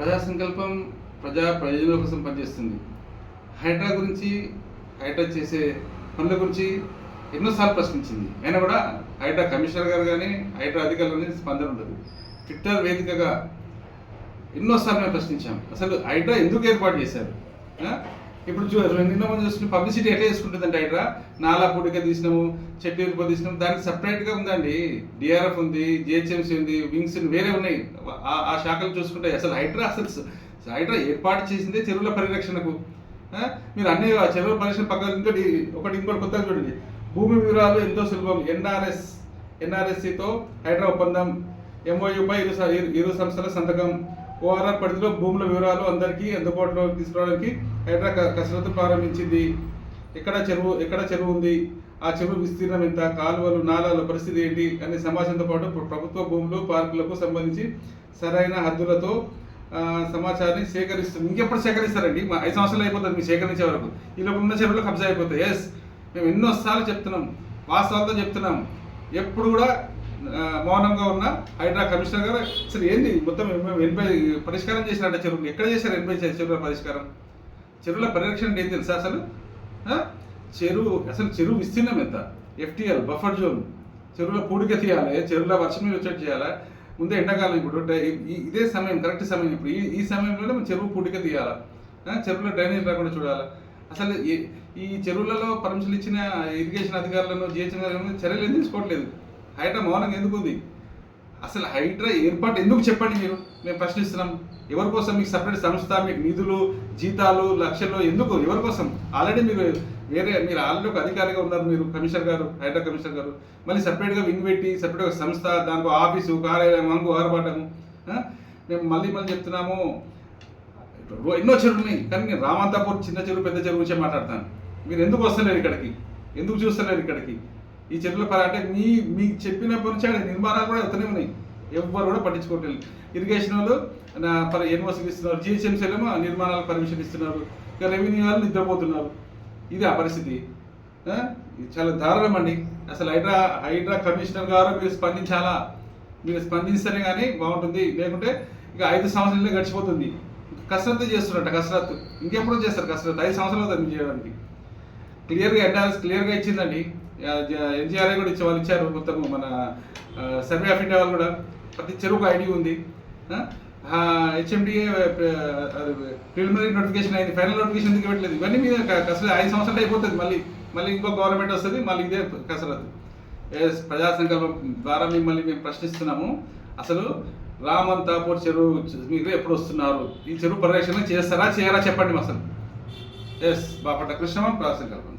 ప్రజా సంకల్పం ప్రజా ప్రయోజనాల కోసం పనిచేస్తుంది. హైడ్రా గురించి హైడ్రా చేసే పనుల గురించి ఎన్నోసార్లు ప్రశ్నించింది. అయినా కూడా హైడ్రా కమిషనర్ గారు కానీ హైడ్రా అధికారులు కానీ స్పందన ఉండదు. ట్విట్టర్ వేదికగా ఎన్నోసార్లు మేము ప్రశ్నించాం. అసలు హైడ్రా ఎందుకు ఏర్పాటు చేశారు? ఇప్పుడు చూ నిన్న మనం చూసిన పబ్లిసిటీ ఎట్లా చేసుకుంటుందంటే హైడ్రా నాలా పుడిక తీసినాము చెట్టు ఎక్కువ తీసినాము దానికి సపరేట్గా ఉందండి. డిఆర్ఎఫ్ ఉంది జిహెచ్ఎంసీ ఉంది వింగ్స్ వేరే ఉన్నాయి. ఆ- ఆ శాఖలు చూసుకుంటే అసలు హైడ్రా అసలు హైడ్రా ఏర్పాటు చేసిందే చెరువుల పరిరక్షణకు. మీరు అన్ని ఆ చెరువుల పరిరక్షణ పక్కన ఇంకోటి ఒకటి ఇంకోటి కొత్తగా చూడండి. భూమి వివరాలు ఎంతో సులభం. ఎన్ఆర్ఎస్ ఎన్ఆర్ఎస్సితో హైడ్రా ఒప్పందం ఎంఓయూపై ఇరు- ఇరు సంస్థల సంతకం ఓఆర్ఆర్ పరిధిలో భూముల వివరాలు అందరికీ అందుబాటులో తీసుకురావడానికి హైడ్రా కసరత్తు ప్రారంభించింది. ఎక్కడ చెరువు ఎక్కడ చెరువు ఉంది? ఆ చెరువు విస్తీర్ణం ఎంత? కాలువలు నాలాల పరిస్థితి ఏంటి? అనే సమాచారంతో పాటు ప్రభుత్వ భూములు పార్కులకు సంబంధించి సరైన హద్దులతో సమాచారాన్ని సేకరిస్తుంది ఇంకెప్పుడు సేకరిస్తారండి? మా ఐదు సంవత్సరాలు అయిపోతుంది మీరు సేకరించే వరకు. ఈ లోపల ఉన్న చెరువులు కబ్జా అయిపోతాయి. ఎస్ మేము ఎన్నోసార్లు చెప్తున్నాం. వాస్తవాలతో చెప్తున్నాం. ఎప్పుడు కూడా మౌనంగా ఉన్న హైడ్రా కమిషనర్ గారు అసలు ఏంది మొత్తం ఎనభై పరిష్కారం చేసినట్ట చెరువులు ఎక్కడ చేశారు ఎనభై చెరువుల పరిష్కారం? చెరువుల పరిరక్షణ ఏం తెలుసా అసలు? చెరువు అసలు చెరువు విస్తీర్ణం ఎంత? FTL buffer zone. చెరువుల పూడిక తీయాలి చెరువుల వర్షం మీద వచ్చేట్టు చేయాలి? ముందే ఎండాకాలం ఇప్పుడు ఇదే సమయం కరెక్ట్ సమయం ఇప్పుడు. ఈ ఈ సమయంలోనే మనం చెరువు పూడిక తీయాలా? చెరువులో డ్రైనేజ్ రాకుండా చూడాలి? అసలు ఈ- ఈ చెరువులలో పర్మిషన్ ఇచ్చిన ఇరిగేషన్ అధికారులను జిహెచ్ఎం గారు చర్యలు ఏం తీసుకోవట్లేదు? హైడ్రా మౌనంగా ఎందుకు ఉంది? అసలు హైడ్రా ఏర్పాటు ఎందుకు చెప్పండి మీరు? మేము ప్రశ్నిస్తున్నాం. ఎవరి కోసం మీకు సపరేట్ సంస్థ మీకు నిధులు జీతాలు లక్షలు ఎందుకు? ఎవరి కోసం? ఆల్రెడీ మీరు వేరే మీరు ఆల్రెడీ ఒక అధికారిగా ఉన్నారు మీరు కమిషనర్ గారు హైడ్రా కమిషనర్ గారు. మళ్ళీ సపరేట్గా వింగ్ పెట్టి సపరేట్గా సంస్థ దానికి ఆఫీసు కార్యాలయం అంగు ఆరబాటము మేము మళ్ళీ మళ్ళీ చెప్తున్నాము. ఎన్నో చెరువులు ఉన్నాయి. కానీ నేను రామంతాపూర్ చిన్న చెరువు పెద్ద చెరువు నుంచే మాట్లాడతాను. మీరు ఎందుకు వస్తలేరు ఇక్కడికి? ఎందుకు చూస్తలేరు ఇక్కడికి? ఈ చెట్లు పర అంటే మీ మీకు చెప్పినప్పటి నుంచి ఆడ నిర్మాణాలు కూడా అవుతూనే ఉన్నాయి. ఎవ్వరు కూడా పట్టించుకోవట్లేదు. ఇరిగేషన్ వాళ్ళు నా ఎన్ఓసీలు ఇస్తున్నారు. జిహెచ్ఎంసీలు ఏమో నిర్మాణాలకు పర్మిషన్ ఇస్తున్నారు. ఇక రెవెన్యూ వాళ్ళు నిద్రపోతున్నారు. ఇది ఆ పరిస్థితి. చాలా దారుణం అండి. అసలు హైడ్రా హైడ్రా కమిషనర్ గారు మీరు స్పందించాలా? మీరు స్పందిస్తేనే కానీ బాగుంటుంది. లేకుంటే ఇక ఐదు సంవత్సరాలే గడిచిపోతుంది. కసరత్తు చేస్తున్నట్ట కసరత్తు. ఇంకెప్పుడు చేస్తారు కసరత్తు. ఐదు సంవత్సరాలు అవుతుంది మీరు చేయడానికి క్లియర్గా ఎన్ఆర్ఎస్ క్లియర్గా ఇచ్చిందండి. ఎన్జిఆర్ఐ కూడా ఇచ్చే వాళ్ళు ఇచ్చారు మొత్తం మన సర్వే ఆఫ్ ఇండియా వాళ్ళు కూడా. ప్రతి చెరువుకు ఐడి ఉంది. హెచ్ఎండిఏ ప్రిలిమినరీ నోటిఫికేషన్ అయింది. ఫైనల్ నోటిఫికేషన్ ఎందుకు ఇవ్వట్లేదు? ఇవన్నీ మీద క- ఐదు సంవత్సరాలు అయిపోతుంది మళ్ళీ. మళ్ళీ ఇంకో గవర్నమెంట్ వస్తుంది మళ్ళీ ఇదే కసరత్ ఎస్ ప్రజా సంకల్పం ద్వారా మిమ్మల్ని మేము ప్రశ్నిస్తున్నాము. అసలు రామంతాపూర్ చెరువు మీరు ఎప్పుడు వస్తున్నారు? ఈ చెరువు పరిరక్షణ చేస్తారా చేయరా చెప్పండి అసలు. ఎస్ బాపట్ల కృష్ణమన్ ప్రజా సంకల్పం